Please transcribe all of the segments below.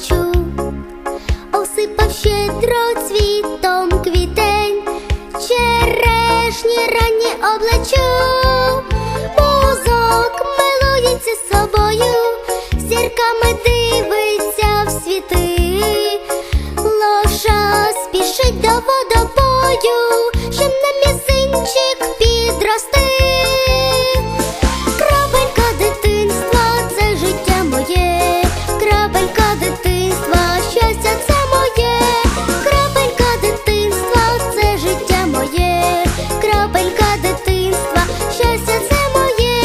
хочу, осипав щедро цвітом квітень, черешні ранні облачу, Бузок милується собою, зірками дивиться в світи, лоша спішить до води. крапелька дитинства, щастя це моє.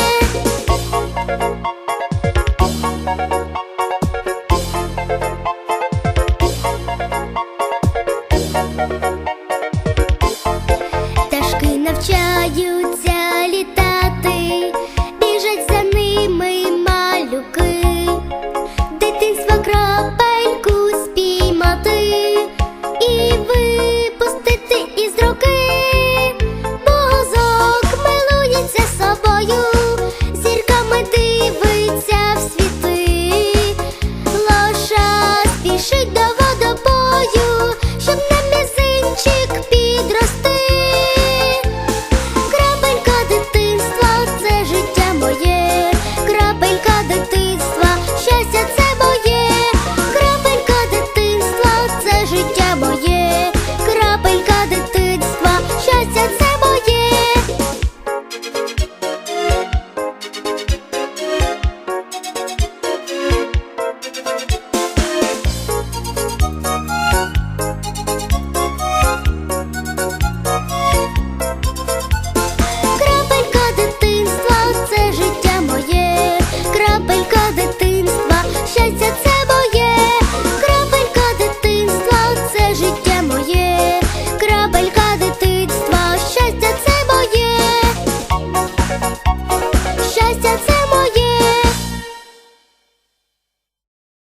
Навчають. should go.